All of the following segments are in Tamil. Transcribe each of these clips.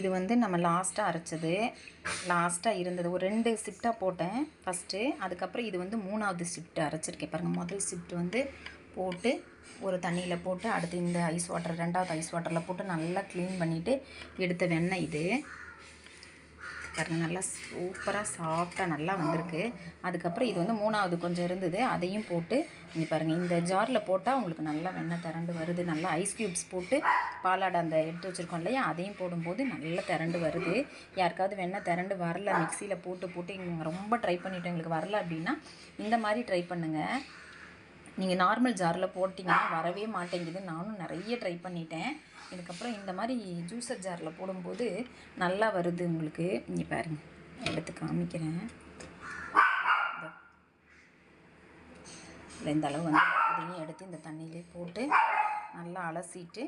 இது வந்து நம்ம லாஸ்ட்டாக அரைச்சது. லாஸ்ட்டாக இருந்தது. ஒரு ரெண்டு ஷிஃப்டாக போட்டேன். ஃபஸ்ட்டு அதுக்கப்புறம் இது வந்து மூணாவது ஷிஃப்ட் அரைச்சிருக்கேன். பாருங்கள் முதல் ஷிஃப்ட் வந்து போட்டு ஒரு தண்ணியில் போட்டு அடுத்து இந்த ஐஸ் வாட்டர் ரெண்டாவது ஐஸ் வாட்டரில் போட்டு நல்லா க்ளீன் பண்ணிவிட்டு எடுத்த வெண்ணெய் இது. பாருங்கள் நல்லா சூப்பராக சாஃப்டாக நல்லா வந்திருக்கு. அதுக்கப்புறம் இது வந்து மூணாவது கொஞ்சம் இருந்தது. அதையும் போட்டு இங்கே பாருங்கள் இந்த ஜாரில் போட்டால் உங்களுக்கு நல்லா வெண்ணெய் திரண்டு வருது. நல்லா ஐஸ் க்யூப்ஸ் போட்டு பாலாடை அந்த எடுத்து வச்சுருக்கோம் இல்லையா? அதையும் போடும்போது நல்லா திரண்டு வருது. யாருக்காவது வெண்ணெய் திரண்டு வரல மிக்சியில் போட்டு போட்டு இங்கே ரொம்ப ட்ரை பண்ணிவிட்டு எங்களுக்கு வரல அப்படின்னா இந்த மாதிரி ட்ரை பண்ணுங்கள் நீங்கள் நார்மல் ஜாரில் போட்டிங்கன்னா வரவே மாட்டேங்குது. நானும் நிறைய ட்ரை பண்ணிட்டேன். இதுக்கப்புறம் இந்த மாதிரி ஜூஸர் ஜாரில் போடும்போது நல்லா வருது உங்களுக்கு. இங்கே பாருங்கள் எடுத்து காமிக்கிறேன். இல்லை இந்த அளவு வந்து இதையும் எடுத்து இந்த தண்ணியிலே போட்டு நல்லா அலசிட்டு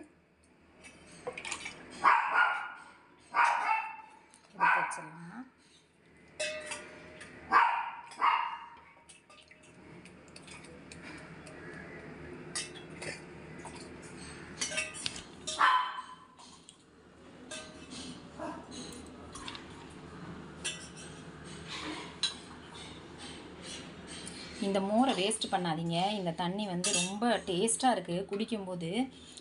எடுத்து வச்சிடலாம் இந்த மோரை வேஸ்ட் பண்ணாதீங்க. இந்த தண்ணி வந்து ரொம்ப டேஸ்ட்டாக இருக்குது குடிக்கும்போது.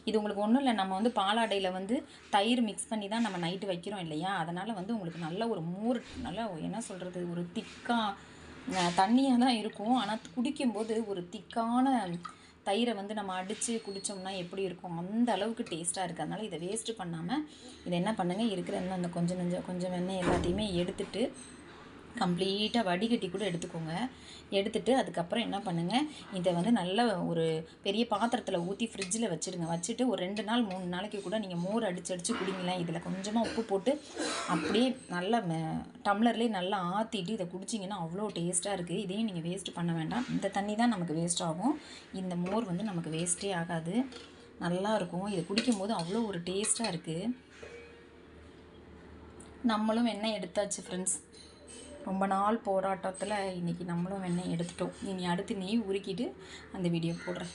இது உங்களுக்கு ஒன்றும் இல்லை நம்ம வந்து பாலாடையில் வந்து தயிர் மிக்ஸ் பண்ணி தான் நம்ம நைட்டு வைக்கிறோம் இல்லையா? அதனால் வந்து உங்களுக்கு நல்ல ஒரு மோர் நல்ல என்ன சொல்கிறது ஒரு திக்காக தண்ணியாக தான் இருக்கும். ஆனால் குடிக்கும்போது ஒரு திக்கான தயிரை வந்து நம்ம அடித்து குடித்தோம்னா எப்படி இருக்கும்? அந்த அளவுக்கு டேஸ்ட்டாக இருக்குது அதனால் இதை வேஸ்ட்டு பண்ணாமல் இதை என்ன பண்ணுங்கள் இருக்கிற இன்னும் அந்த கொஞ்சம் கொஞ்சம் கொஞ்சம் வெண்ணெய் எல்லாத்தையுமே எடுத்துகிட்டு கம்ப்ளீட்டாக வடிகட்டி கூட எடுத்துக்கோங்க. எடுத்துட்டு அதுக்கப்புறம் என்ன பண்ணுங்கள் இதை வந்து நல்ல ஒரு பெரிய பாத்திரத்தில் ஊற்றி ஃப்ரிட்ஜில் வச்சுடுங்க. வச்சுட்டு ஒரு ரெண்டு நாள் மூணு நாளைக்கு கூட நீங்கள் மோர் அடிச்சு அடித்து குடிங்களேன். இதில் கொஞ்சமாக உப்பு போட்டு அப்படியே நல்லா ம- டம்ளர்லேயே நல்லா ஆற்றிட்டு இதை குடிச்சிங்கன்னா அவ்வளோ டேஸ்ட்டாக இருக்குது இதையும் நீங்கள் வேஸ்ட் பண்ண வேண்டாம். இந்த தண்ணி தான் நமக்கு வேஸ்ட் ஆகும். இந்த மோர் வந்து நமக்கு வேஸ்ட்டே ஆகாது. நல்லா இருக்கும். இதை குடிக்கும்போது அவ்வளோ ஒரு டேஸ்ட்டாக இருக்குது நம்மளும் என்ன எடுத்தாச்சு ஃப்ரெண்ட்ஸ் ரொம்ப நாள் போராட்டத்தில் இன்றைக்கி நம்மளும் வெண்ணெய் எடுத்துட்டோம். இனி அடுத்து நெய் உருக்கிட்டு அந்த வீடியோ போடுறேன்.